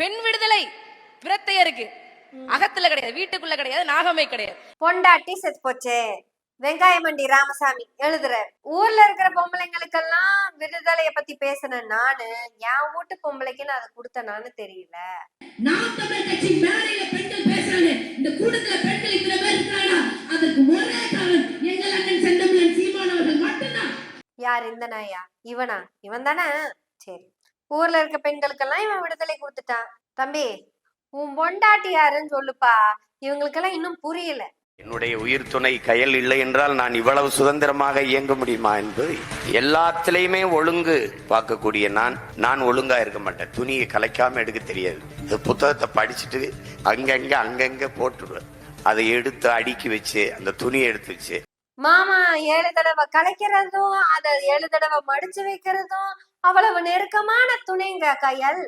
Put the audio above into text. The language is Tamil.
பெண் விடுதலை பிரத்தையருக்கு அகத்துல கிடையாது வீட்டுக்குள்ள கிடையாது நாகமே கிடையாது. பொண்டாட்டி செத்து போச்சே. வெங்காயமண்டி ராமசாமி எழுதுறாரு. ஊர்ல இருக்கிற பொம்பளைங்களுக்கெல்லாம் விடுதலைய பத்தி பேசின நானு என் வீட்டு பொம்பளைக்கு நான் அதை கொடுத்தனான்னு தெரியல. நாம் தமிழர் கட்சி மேடையில பெண்கள் பேசுறாங்க. இந்த கூட்டத்துல பெண்கள் இத்தனை பேர் இருக்கிறானா அதற்கு ஒரே காரணம் எங்கள் அண்ணன் செந்தமிழன் சீமான் அவர்கள் மட்டும்தான். யார் இந்த நாயா? இவனா? இவன் தானே சரி. ஊர்ல இருக்க பெண்களுக்கெல்லாம் இவன் விடுதலை கொடுத்துட்டான். தம்பி உன் பொண்டாட்டி யாருன்னு சொல்லுப்பா. இவங்களுக்கெல்லாம் இன்னும் புரியல. என்னுடைய உயிர் துணை கையில் இல்லை என்றால் நான் இவ்வளவு சுதந்திரமாக இயங்க முடியுமா என்பது எல்லாத்திலையுமே ஒழுங்கு பார்க்கக்கூடிய நான் நான் ஒழுங்கா இருக்க மாட்டேன். துணியை கலைக்காம எடுக்க தெரியாது. இந்த புத்தகத்தை படிச்சுட்டு அங்கங்க அங்கங்க போட்டுடுவேன். அதை எடுத்து அடுக்கி வச்சு அந்த துணியை எடுத்து வச்சு மாமா ஏழு தடவை கலைக்கிறதும் அதை ஏழு தடவை மடிச்சு வைக்கிறதும் அவ்வளவு நெருக்கமான துணைங்க கையல்